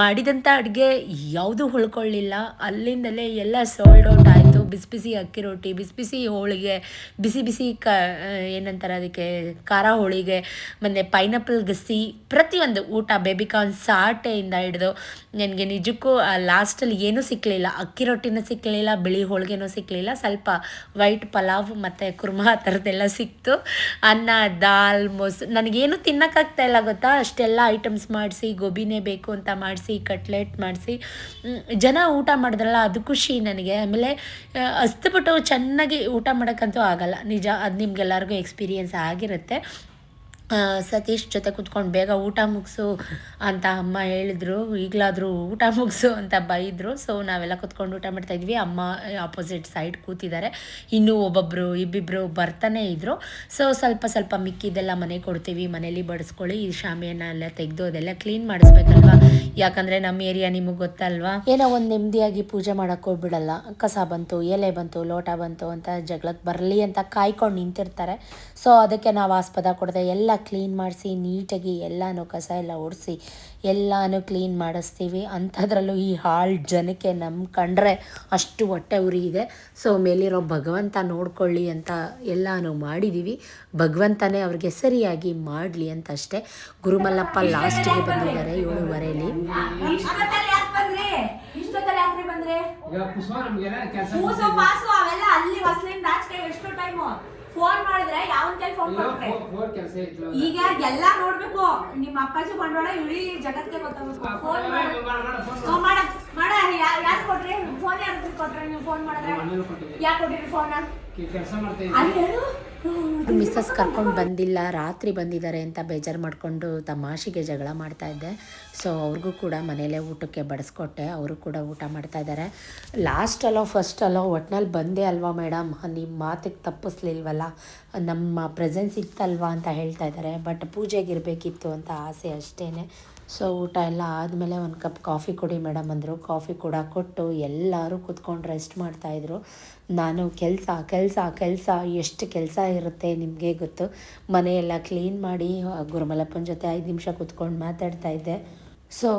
ಮಾಡಿದಂಥ ಅಡುಗೆ ಯಾವುದೂ ಉಳ್ಕೊಳ್ಳಿಲ್ಲ. ಅಲ್ಲಿಂದಲೇ ಎಲ್ಲ ಸೋಲ್ಡ್ ಔಟ್ ಆಯಿತು. ಬಿಸಿ ಬಿಸಿ ಅಕ್ಕಿ ರೊಟ್ಟಿ, ಬಿಸಿ ಬಿಸಿ ಹೋಳಿಗೆ, ಬಿಸಿ ಬಿಸಿ ಕ ಏನಂತಾರೆ ಅದಕ್ಕೆ, ಖಾರ ಹೋಳಿಗೆ, ಮತ್ತು ಪೈನಾಪಲ್ ಗಸಿ ಪ್ರತಿಯೊಂದು ಊಟ ಬೇಬಿಕಾರ್ನ್ ಸಾಟೆಯಿಂದ ಹಿಡಿದು ನನಗೆ ನಿಜಕ್ಕೂ ಲಾಸ್ಟಲ್ಲಿ ಏನೂ ಸಿಕ್ಕಲಿಲ್ಲ ಅಕ್ಕಿ ರೊಟ್ಟಿನೂ ಸಿಕ್ಕಲಿಲ್ಲ ಬಿಳಿ ಹೋಳಿಗೆನೂ ಸಿಕ್ಕಲಿಲ್ಲ ಸ್ವಲ್ಪ ವೈಟ್ ಪಲಾವ್ ಮತ್ತು ಕುರ್ಮಾ ಆ ಥರದ್ದೆಲ್ಲ ಸಿಕ್ತು. ಅನ್ನ, ದಾಲ್, ಮೊಸರು, ನನಗೇನು ತಿನ್ನೋಕ್ಕಾಗ್ತಾ ಇಲ್ಲ ಗೊತ್ತಾ? ಅಷ್ಟೆಲ್ಲ ಐಟಮ್ಸ್ ಮಾಡಿಸಿ, ಗೋಬಿನೇ ಬೇಕು ಅಂತ ಮಾಡಿಸಿ ಕಟ್ಲೆಟ್ ಮಾಡಿಸಿ ಜನ ಊಟ ಮಾಡಿದ್ರಲ್ಲ, ಅದು ಖುಷಿ ನನಗೆ. ಆಮೇಲೆ ಅಸ್ತಬಿಟ್ಟು ಚೆನ್ನಾಗಿ ಊಟ ಮಾಡೋಕ್ಕಂತೂ ಆಗಲ್ಲ. ನಿಜ ಅದು ನಿಮ್ಗೆಲ್ಲರಿಗೂ ಎಕ್ಸ್ಪೀರಿಯೆನ್ಸ್ ಆಗಿರುತ್ತೆ. ಸತೀಶ್ ಜೊತೆ ಕುತ್ಕೊಂಡು ಬೇಗ ಊಟ ಮುಗಿಸು ಅಂತ ಅಮ್ಮ ಹೇಳಿದ್ರು. ಈಗಲಾದರೂ ಊಟ ಮುಗಿಸು ಅಂತ ಬೈದರು. ಸೊ ನಾವೆಲ್ಲ ಕುತ್ಕೊಂಡು ಊಟ ಮಾಡ್ತಾಯಿದ್ವಿ ಅಮ್ಮ ಆಪೋಸಿಟ್ ಸೈಡ್ ಕೂತಿದ್ದಾರೆ. ಇನ್ನೂ ಒಬ್ಬೊಬ್ಬರು ಇಬ್ಬಿಬ್ಬರು ಬರ್ತಾನೆ ಇದ್ದರು ಸೊ ಸ್ವಲ್ಪ ಸ್ವಲ್ಪ ಮಿಕ್ಕಿದ್ದೆಲ್ಲ ಮನೆ ಕೊಡ್ತೀವಿ. ಮನೇಲಿ ಬಡಿಸ್ಕೊಳ್ಳಿ. ಈ ಶಾಮಿಯನ್ನು ಎಲ್ಲ ತೆಗೆದು ಅದೆಲ್ಲ ಕ್ಲೀನ್ ಮಾಡಿಸ್ಬೇಕಲ್ವಾ? ಯಾಕಂದರೆ ನಮ್ಮ ಏರಿಯಾ ನಿಮಗೆ ಗೊತ್ತಲ್ವಾ? ಏನೋ ಒಂದು ನೆಮ್ಮದಿಯಾಗಿ ಪೂಜೆ ಮಾಡೋಕ್ಕೆ ಹೋಗ್ಬಿಡಲ್ಲ. ಕಸ ಬಂತು, ಎಲೆ ಬಂತು, ಲೋಟ ಬಂತು ಅಂತ ಜಗಳಕ್ಕೆ ಬರಲಿ ಅಂತ ಕಾಯ್ಕೊಂಡು ನಿಂತಿರ್ತಾರೆ. ಸೊ ಅದಕ್ಕೆ ನಾವು ಆಸ್ಪದ ಕೊಡದೆ ಎಲ್ಲ ಕ್ಲೀನ್ ಮಾಡಿಸಿ ನೀಟಾಗಿ ಎಲ್ಲನೂ ಕಸ ಎಲ್ಲ ಒಡಿಸಿ ಎಲ್ಲನೂ ಕ್ಲೀನ್ ಮಾಡಿಸ್ತೀವಿ. ಅಂಥದ್ರಲ್ಲೂ ಈ ಹಾಳು ಜನಕ್ಕೆ ನಮ್ಮ ಕಂಡ್ರೆ ಅಷ್ಟು ಹೊಟ್ಟೆ ಉರಿ ಇದೆ ಸೊ ಮೇಲಿರೋ ಭಗವಂತ ನೋಡ್ಕೊಳ್ಳಿ ಅಂತ ಎಲ್ಲನೂ ಮಾಡಿದ್ದೀವಿ ಭಗವಂತನೇ ಅವ್ರಿಗೆ ಸರಿಯಾಗಿ ಮಾಡಲಿ ಅಂತ ಅಷ್ಟೇ. ಗುರುಮಲ್ಲಪ್ಪ ಲಾಸ್ಟಿಗೆ ಬಂದಿದ್ದಾರೆ ಏಳುವರೆಯಲ್ಲಿ. ಬಂದ್ರೆ? ಪಾಸು ಅವೆಲ್ಲ ಅಲ್ಲಿ ಆಚೆ ಎಷ್ಟು ಟೈಮು ಫೋನ್ ಮಾಡಿದ್ರೆ ಯಾವನ್ ಕೈ ಫೋನ್ ಕೊಟ್ರೆ? ಈಗ ಎಲ್ಲ ನೋಡ್ಬೇಕು. ನಿಮ್ಮ ಅಪ್ಪಾಜಿ ಬಂಡವಾಳ ಇಡೀ ಜಗತ್ಗೆ ಗೊತ್ತಾಗ್ಬೇಕು ಫೋನ್ ಮಾಡ. ಮಾಡ ಯಾರು ಕೊಟ್ರಿ? ಫೋನ್ ಯಾರು ಕೊಟ್ರಿ? ನೀವು ಫೋನ್ ಮಾಡಿದ್ರೆ? ಯಾಕೆ ಕೊಟ್ಟಿರಿ ಫೋನ್ ಕೆಲಸ ಮಾಡ್ತಾ ಅಲ್ಲಿ ಹೇಳು. ಮಿಸ್ಸಸ್ ಕರ್ಕೊಂಡು ಬಂದಿಲ್ಲ ರಾತ್ರಿ ಬಂದಿದ್ದಾರೆ ಅಂತ ಬೇಜಾರು ಮಾಡಿಕೊಂಡು ತಮಾಷೆಗೆ ಜಗಳ ಮಾಡ್ತಾ ಇದ್ದೆ. ಸೊ ಅವ್ರಿಗೂ ಕೂಡ ಮನೇಲೇ ಊಟಕ್ಕೆ ಬಡಿಸ್ಕೊಟ್ಟೆ. ಅವರು ಕೂಡ ಊಟ ಮಾಡ್ತಾ ಇದ್ದಾರೆ. ಲಾಸ್ಟ್ ಅಲ್ಲೋ ಫಸ್ಟ್ ಅಲ್ಲೋ ಒಟ್ನಲ್ಲಿ ಬಂದೆ ಅಲ್ವಾ ಮೇಡಮ್? ನಿಮ್ಮ ಮಾತಿಗೆ ತಪ್ಪಿಸ್ಲಿಲ್ವಲ್ಲ? ನಮ್ಮ ಪ್ರೆಸೆನ್ಸ್ ಇತ್ತಲ್ವಾ ಅಂತ ಹೇಳ್ತಾ ಇದ್ದಾರೆ. ಬಟ್ ಪೂಜೆಗೆ ಇರಬೇಕಿತ್ತು ಅಂತ ಆಸೆ ಅಷ್ಟೇ ಸೊ ಊಟ ಎಲ್ಲ ಆದಮೇಲೆ ಒಂದು ಕಪ್ ಕಾಫಿ ಕೊಡಿ ಮೇಡಮ್ ಅಂದರು. ಕಾಫಿ ಕೂಡ ಕೊಟ್ಟು ಎಲ್ಲರೂ ಕೂತ್ಕೊಂಡು ರೆಸ್ಟ್ ಮಾಡ್ತಾಯಿದ್ರು ನಾನು ಕೆಲಸ ಕೆಲಸ ಕೆಲಸ, ಎಷ್ಟು ಕೆಲಸ ಇರುತ್ತೆ ನಿಮಗೆ ಗೊತ್ತು? ಮನೆಯೆಲ್ಲ ಕ್ಲೀನ್ ಮಾಡಿ ಗುರುಮಲಪ್ಪನ ಜೊತೆ ಐದು ನಿಮಿಷ ಕೂತ್ಕೊಂಡು ಮಾತಾಡ್ತಾ ಇದ್ದೆ. ಸೊ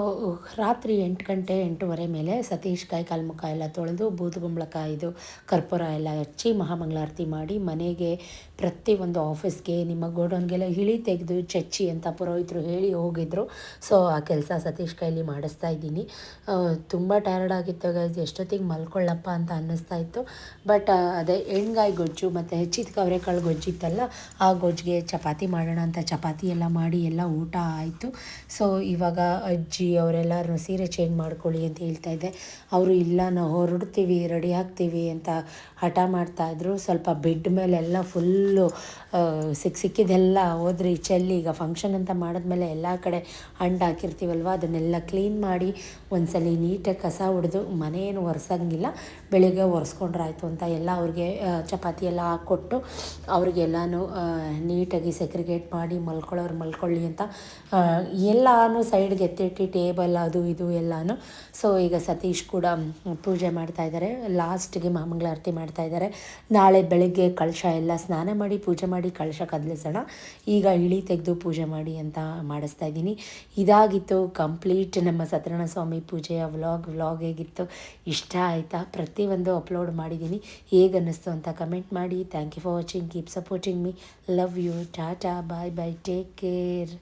ರಾತ್ರಿ ಎಂಟು ಗಂಟೆ, ಎಂಟೂವರೆ ಮೇಲೆ ಸತೀಶ್ ಕಾಯಿ ಕಾಲು ಮುಖ ಎಲ್ಲ ತೊಳೆದು ಬೂದುಗುಂಬಳಕಾಯಿದು ಕರ್ಪೂರ ಎಲ್ಲ ಹಚ್ಚಿ ಮಹಾಮಂಗಳಾರತಿ ಮಾಡಿ ಮನೆಗೆ ಪ್ರತಿಯೊಂದು ಆಫೀಸ್ಗೆ ನಿಮ್ಮ ಗೋಡೌನ್ಗೆಲ್ಲ ಇಳಿ ತೆಗೆದು ಚಚ್ಚಿ ಅಂತ ಪುರೋಹಿತರು ಹೇಳಿ ಹೋಗಿದ್ರು. ಸೊ ಆ ಕೆಲಸ ಸತೀಶ್ ಕೈಲಿ ಮಾಡಿಸ್ತಾ ಇದ್ದೀನಿ. ತುಂಬ ಟಯರ್ಡ್ ಆಗಿತ್ತು ಗೈಸ್ ಎಷ್ಟೊತ್ತಿಗೆ ಮಲ್ಕೊಳ್ಳಪ್ಪ ಅಂತ ಅನ್ನಿಸ್ತಾ ಇತ್ತು. ಬಟ್ ಅದೇ ಎಣ್ಗಾಯಿ ಗೊಜ್ಜು ಮತ್ತು ಹೆಚ್ಚಿದ ಕವರೆಕಾಳು ಗೊಜ್ಜಿತ್ತಲ್ಲ ಆ ಗೊಜ್ಜಿಗೆ ಚಪಾತಿ ಮಾಡೋಣ ಅಂತ ಚಪಾತಿ ಎಲ್ಲ ಮಾಡಿ ಎಲ್ಲ ಊಟ ಆಯಿತು. ಸೊ ಇವಾಗ ಅಜ್ಜಿ ಅವರೆಲ್ಲರೂ ಸೀರೆ ಚೇಂಜ್ ಮಾಡ್ಕೊಳ್ಳಿ ಅಂತ ಹೇಳ್ತಾ ಇದ್ದೆ. ಅವರು ಇಲ್ಲ, ನಾವು ಹೊರಡ್ತೀವಿ ರೆಡಿ ಆಗ್ತೀವಿ ಅಂತ ಹಠ ಮಾಡ್ತಾಯಿದ್ರು ಸ್ವಲ್ಪ ಬೆಡ್ ಮೇಲೆಲ್ಲ ಫುಲ್ಲು ಸಿಕ್ಕ ಸಿಕ್ಕಿದ್ದೆಲ್ಲ ಹೋದ್ರಿ ಚೆಲ್ಲಿ ಈಗ ಫಂಕ್ಷನ್ ಅಂತ ಮಾಡಿದ್ಮೇಲೆ ಎಲ್ಲ ಕಡೆ ಹಂಡು ಹಾಕಿರ್ತೀವಲ್ವ? ಅದನ್ನೆಲ್ಲ ಕ್ಲೀನ್ ಮಾಡಿ ಒಂದ್ಸಲಿ ನೀಟಾಗಿ ಕಸ ಹೊಡೆದು ಮನೇನು ಒರೆಸಂಗಿಲ್ಲ, ಬೆಳಿಗ್ಗೆ ಒರೆಸ್ಕೊಂಡ್ರಾಯ್ತು ಅಂತ ಎಲ್ಲ ಅವ್ರಿಗೆ ಚಪಾತಿ ಎಲ್ಲ ಹಾಕ್ಕೊಟ್ಟು ಅವ್ರಿಗೆಲ್ಲನೂ ನೀಟಾಗಿ ಸೆಕ್ರಿಗೇಟ್ ಮಾಡಿ ಮಲ್ಕೊಳ್ಳೋರು ಮಲ್ಕೊಳ್ಳಿ ಅಂತ ಎಲ್ಲಾನು ಸೈಡ್ಗೆ ಎತ್ತಿಟ್ಟು ಟೇಬಲ್ ಅದು ಇದು ಎಲ್ಲಾನು. ಸೊ ಈಗ ಸತೀಶ್ ಕೂಡ ಪೂಜೆ ಮಾಡ್ತಾಯಿದ್ದಾರೆ ಲಾಸ್ಟಿಗೆ ಲಾಸ್ಟ್ಗೆ ಮಾಮಂಗಳಾರತಿ ಮಾಡ್ತಾಯಿದ್ದಾರೆ ನಾಳೆ ಬೆಳಗ್ಗೆ ಕಳಶ ಎಲ್ಲ ಸ್ನಾನ ಮಾಡಿ, ಪೂಜೆ ಮಾಡಿ ಕಳಶ ಕದಲಿಸೋಣ ಈಗ ಇಳಿ ತೆಗೆದು ಪೂಜೆ ಮಾಡಿ ಅಂತ ಮಾಡಿಸ್ತಾ ಇದ್ದೀನಿ. ಇದಾಗಿತ್ತು ಕಂಪ್ಲೀಟ್ ನಮ್ಮ ಸತ್ಯನಾರಾಯಣ ಸ್ವಾಮಿ ಪೂಜೆಯ ವ್ಲಾಗ್ ವ್ಲಾಗ್ ಹೇಗಿತ್ತು? ಇಷ್ಟ ಆಯಿತಾ? ಪ್ರತಿಯೊಂದು ಅಪ್ಲೋಡ್ ಮಾಡಿದ್ದೀನಿ. ಹೇಗೆ ಅನ್ನಿಸ್ತು ಅಂತ ಕಮೆಂಟ್ ಮಾಡಿ. Thank you for watching keep supporting me love you tata bye bye take care